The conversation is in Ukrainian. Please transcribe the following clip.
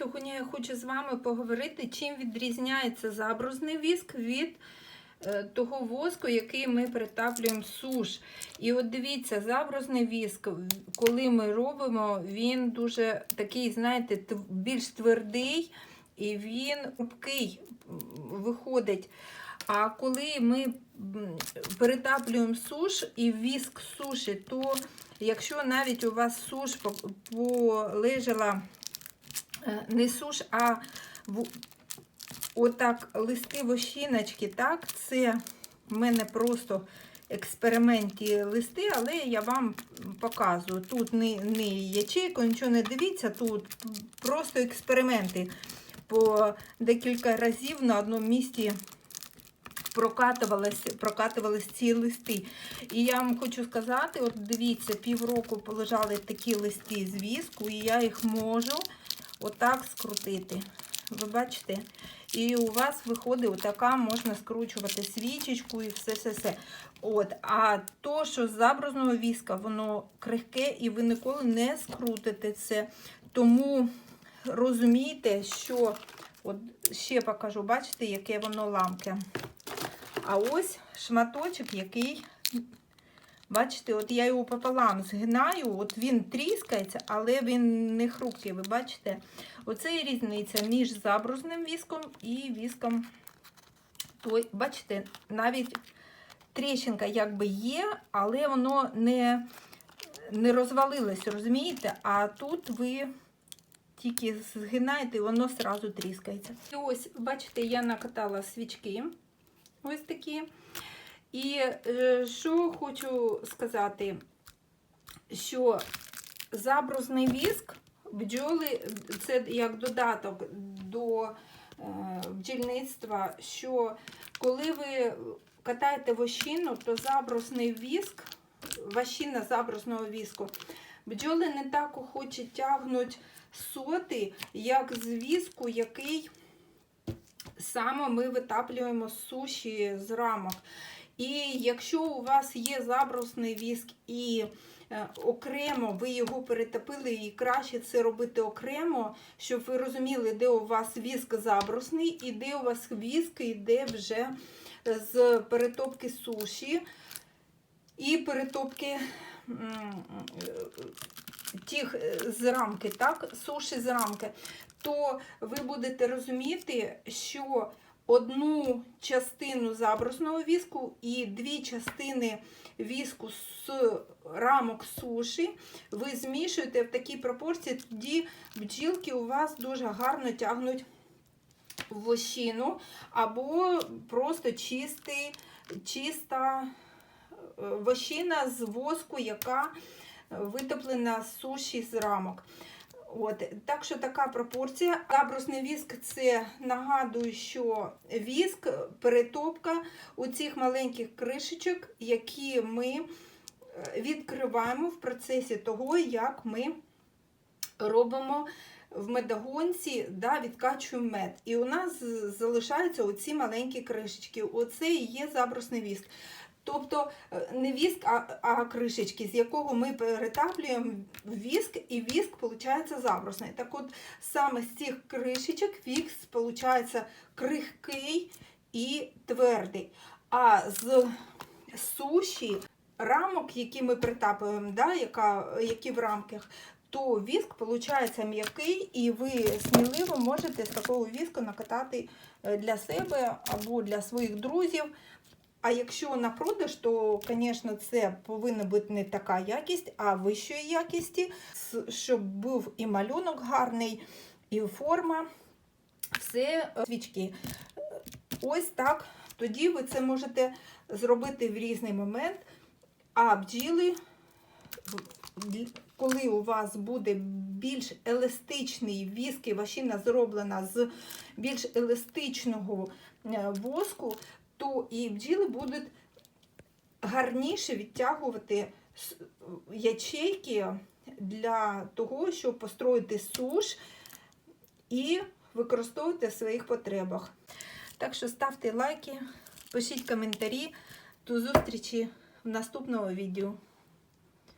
Сьогодні я хочу з вами поговорити, чим відрізняється забрузний віск від е, того воску, який ми притаплюємо суш. І от дивіться, забрузний віск, коли ми робимо, він дуже такий, знаєте, більш твердий і він рубкий виходить. А коли ми перетаплюємо суш і віск суші, то якщо навіть у вас суш полежала не суш, а в, отак листи вощиночки, так, це в мене просто експерименті листи, але я вам показую. Тут не, не ячейку, нічого не дивіться, тут просто експерименти. По декілька разів на одному місці прокатувались, прокатувались ці листи. І я вам хочу сказати: от дивіться, півроку полежали такі листи з віску, і я їх можу отак скрутити. Ви бачите? І у вас виходить отака, можна скручувати свічечку і все-все-все. От, А то, що з заброзного віска, воно крихке, і ви ніколи не скрутите це. Тому розумійте, що от ще покажу, бачите, яке воно ламке. А ось шматочок, який, бачите, от я його пополам згинаю, от він тріскається, але він не хрупкий, ви бачите? Оце і різниця між забрузним віском і віском. Той, бачите, навіть тріщинка якби є, але воно не, не розвалилось, розумієте? А тут ви тільки згинаєте, і воно одразу тріскається. І ось, бачите, я накатала свічки. Ось такі. І е, що хочу сказати, що забрузний віск, бджоли, це як додаток до е, бджільництва, що коли ви катаєте вощину, то забрусний віск, вощина забрусного віску, бджоли не так охоче тягнуть соти, як з віску, який саме ми витаплюємо з суші з рамок. І якщо у вас є забрусний віск і е, окремо ви його перетопили, і краще це робити окремо, щоб ви розуміли, де у вас віск забрусний і де у вас віск йде вже з перетопки суші і перетопки е, тих е, з рамки, так, суші з рамки, то ви будете розуміти, що одну частину забрусного віску і дві частини віску з рамок суші ви змішуєте в такій пропорції, тоді бджілки у вас дуже гарно тягнуть вощину, або просто чистий, чиста е, вощина з воску, яка витоплена з суші з рамок. От, так що така пропорція. Забрусний віск це нагадую, що віск, перетопка у цих маленьких кришечок, які ми е, відкриваємо в процесі того, як ми робимо в медогонці, да, відкачуємо мед. І у нас залишаються оці маленькі кришечки. Оце і є забрусний віск. Тобто е, не віск, а, а кришечки, з якого ми перетаплюємо віск, і віск виходить забрусний. Так от саме з цих кришечок віск виходить крихкий і твердий. А з суші рамок, які ми притапуємо, да, яка, які в рамках, то віск виходить м'який, і ви сміливо можете з такого віску накатати е, для себе або для своїх друзів. А якщо на продаж, то, звісно, це повинна бути не така якість, а вищої якісті, щоб був і малюнок гарний, і форма. Все е, свічки. Ось так. Тоді ви це можете зробити в різний момент. А бджіли, коли у вас буде більш еластичний віск, і ващина зроблена з більш еластичного е, воску, то і бджіли будуть гарніше відтягувати ячейки для того, щоб построїти суш і використовувати в своїх потребах. Так що ставте лайки, пишіть коментарі. До зустрічі в наступному відео.